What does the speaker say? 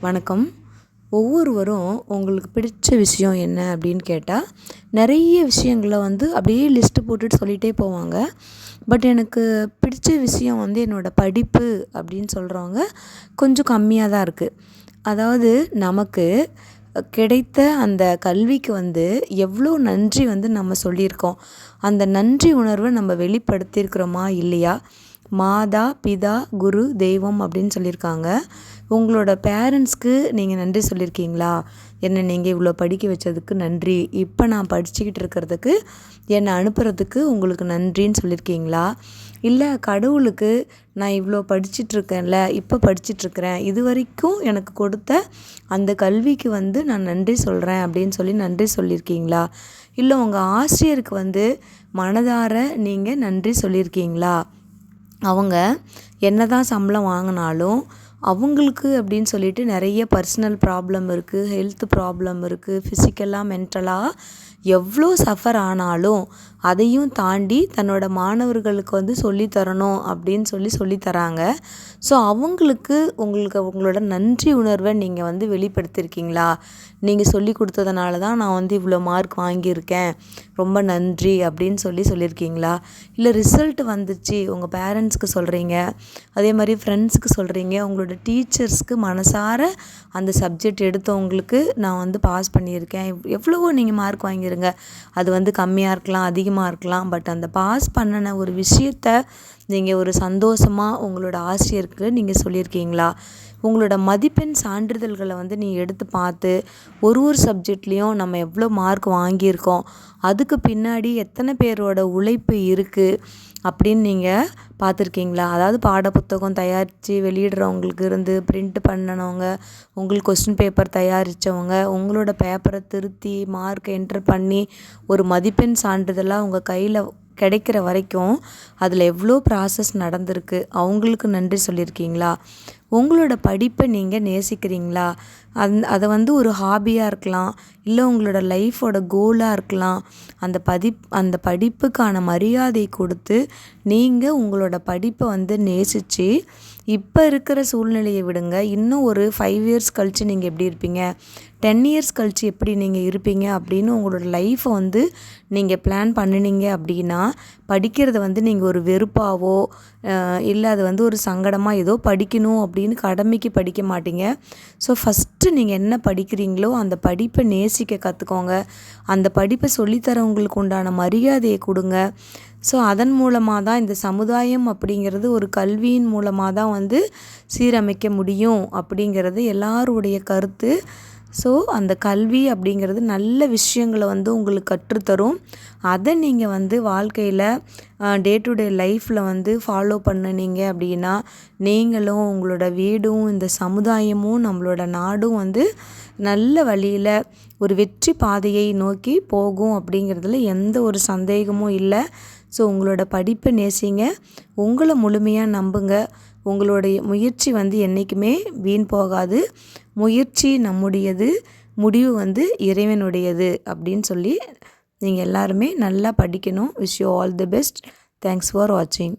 வணக்கம். ஒவ்வொருவரும் உங்களுக்கு பிடிச்ச விஷயம் என்ன அப்படின்னு கேட்டால் நிறைய விஷயங்கள வந்து அப்படியே லிஸ்ட்டு போட்டுட்டு சொல்லிகிட்டே போவாங்க. பட் எனக்கு பிடிச்ச விஷயம் வந்து என்னோடய படிப்பு அப்படின்னு சொல்கிறவங்க கொஞ்சம் கம்மியாக தான் இருக்குது அதாவது நமக்கு கிடைத்த அந்த கல்விக்கு வந்து எவ்வளோ நன்றி வந்து நம்ம சொல்லியிருக்கோம். அந்த நன்றி உணர்வை நம்ம வெளிப்படுத்தியிருக்கிறோமா இல்லையா? மாதா பிதா குரு தெய்வம் அப்படின்னு சொல்லியிருக்காங்க. உங்களோட பேரண்ட்ஸ்க்கு நீங்கள் நன்றி சொல்லியிருக்கீங்களா? என்னை நீங்கள் இவ்வளோ படிக்க வச்சதுக்கு நன்றி. இப்போ நான் படிச்சுக்கிட்டு இருக்கிறதுக்கு என்னை அனுப்புறதுக்கு உங்களுக்கு நன்றின்னு சொல்லியிருக்கீங்களா? இல்லை கடவுளுக்கு நான் இவ்வளோ படிச்சிட்ருக்கேன்ல இப்போ படிச்சிட்ருக்கிறேன். இது வரைக்கும் எனக்கு கொடுத்த அந்த கல்விக்கு வந்து நான் நன்றி சொல்கிறேன் அப்படின்னு சொல்லி நன்றி சொல்லியிருக்கீங்களா? இல்லை உங்கள் ஆசிரியருக்கு வந்து மனதார நீங்கள் நன்றி சொல்லியிருக்கீங்களா? அவங்க என்ன தான் சம்பளம் வாங்கினாலும் அவங்களுக்கு அப்படின்னு சொல்லிட்டு நிறைய பர்சனல் ப்ராப்ளம் இருக்குது ஹெல்த் ப்ராப்ளம் இருக்குது ஃபிசிக்கலாக மென்டலாக எவ்வளோ சஃபர் ஆனாலும் அதையும் தாண்டி தன்னோட மாணவர்களுக்கு வந்து சொல்லித்தரணும் அப்படின்னு சொல்லி சொல்லி தராங்க. ஸோ அவங்களுக்கு உங்களுக்கு உங்களோட நன்றி உணர்வை நீங்கள் வந்து வெளிப்படுத்தியிருக்கீங்களா நீங்கள் சொல்லி கொடுத்ததுனால தான் நான் வந்து இவ்வளோ மார்க் வாங்கியிருக்கேன். ரொம்ப நன்றி அப்படின்னு சொல்லி சொல்லியிருக்கீங்களா? இல்லை ரிசல்ட் வந்துச்சு உங்கள் பேரண்ட்ஸ்க்கு சொல்கிறீங்க அதே மாதிரி ஃப்ரெண்ட்ஸுக்கு சொல்கிறீங்க உங்களோட டீச்சர்ஸ்க்கு மனசார அந்த சப்ஜெக்ட் எடுத்தவங்களுக்கு நான் வந்து பாஸ் பண்ணியிருக்கேன். எவ்வளவோ நீங்கள் மார்க் வாங்கிடுங்க அது வந்து கம்மியாக இருக்கலாம் அதிகமாக இருக்கலாம். பட் அந்த பாஸ் பண்ணின ஒரு விஷயத்த நீங்கள் ஒரு சந்தோஷமாக உங்களோட ஆசிரியருக்கு நீங்கள் சொல்லியிருக்கீங்களா? உங்களோட மதிப்பெண் சான்றிதழ்களை வந்து நீ எடுத்து பார்த்து ஒரு ஒரு சப்ஜெக்ட்லேயும் நம்ம எவ்வளோ மார்க் வாங்கியிருக்கோம். அதுக்கு பின்னாடி எத்தனை பேரோட உழைப்பு இருக்குது அப்படின்னு நீங்கள் பார்த்துருக்கீங்களா? அதாவது பாடப்புத்தகம் தயாரித்து வெளியிடுறவங்களுக்கு இருந்து பிரிண்ட் பண்ணினவங்க உங்களுக்கு கொஸ்டின் பேப்பர் தயாரித்தவங்க உங்களோட பேப்பரை திருத்தி மார்க் என்ட்ரு பண்ணி ஒரு மதிப்பெண் சான்றிதழாக உங்கள் கையில் கிடைக்கிற வரைக்கும் அதில் எவ்வளோ ப்ராசஸ் நடந்திருக்கு? அவங்களுக்கு நன்றி சொல்லியிருக்கீங்களா? உங்களோட படிப்பை நீங்கள் நேசிக்கிறீங்களா? அந் அதை வந்து ஒரு ஹாபியாக இருக்கலாம். இல்லை உங்களோட லைஃபோட கோலாக இருக்கலாம். அந்த பதிப் அந்த படிப்புக்கான மரியாதை கொடுத்து நீங்கள் உங்களோட படிப்பை வந்து நேசித்து இப்போ இருக்கிற சூழ்நிலையை விடுங்க. இன்னும் ஒரு ஃபைவ் இயர்ஸ் கழித்து நீங்கள் எப்படி இருப்பீங்க? டென் இயர்ஸ் கழித்து எப்படி நீங்கள் இருப்பீங்க? அப்படின்னு உங்களோட லைஃப்பை வந்து நீங்கள் பிளான் பண்ணினீங்க அப்படின்னா படிக்கிறத வந்து நீங்கள் ஒரு வெறுப்பாவோ இல்லை அது வந்து ஒரு சங்கடமாக ஏதோ படிக்கணும் அப்படின்னு அப்படின்னு கடமைக்கு படிக்க மாட்டீங்க. ஸோ ஃபஸ்ட்டு நீங்கள் என்ன படிக்கிறீங்களோ அந்த படிப்பை நேசிக்க கற்றுக்கோங்க அந்த படிப்பை சொல்லித்தரவங்களுக்கு உண்டான மரியாதையை கொடுங்க. ஸோ அதன் மூலமாக தான் இந்த சமுதாயம் அப்படிங்கிறது ஒரு கல்வியின் மூலமாக தான் வந்து சீரமைக்க முடியும் அப்படிங்கிறது எல்லாருடைய கருத்து. ஸோ அந்த கல்வி அப்படிங்கிறது நல்ல விஷயங்களை வந்து உங்களுக்கு கற்றுத்தரும். அதை நீங்கள் வந்து வாழ்க்கையில் டே டு டே லைஃப்பில் வந்து ஃபாலோ பண்ணினீங்க அப்படின்னா நீங்களும் உங்களோட வீடும் இந்த சமுதாயமும் நம்மளோட நாடும் வந்து நல்ல வழியில் ஒரு வெற்றி பாதையை நோக்கி போகும் அப்படிங்கிறதுல எந்த ஒரு சந்தேகமும் இல்லை. ஸோ உங்களோட படிப்பை நேசிங்க. உங்களை முழுமையாக நம்புங்க. உங்களுடைய முயற்சி வந்து என்றைக்குமே வீண் போகாது. முயற்சி நம்முடையது முடிவு வந்து இறைவனுடையது அப்படின்னு சொல்லி நீங்கள் எல்லாருமே நல்லா படிக்கணும். Wish you all the best thanks for வாட்சிங்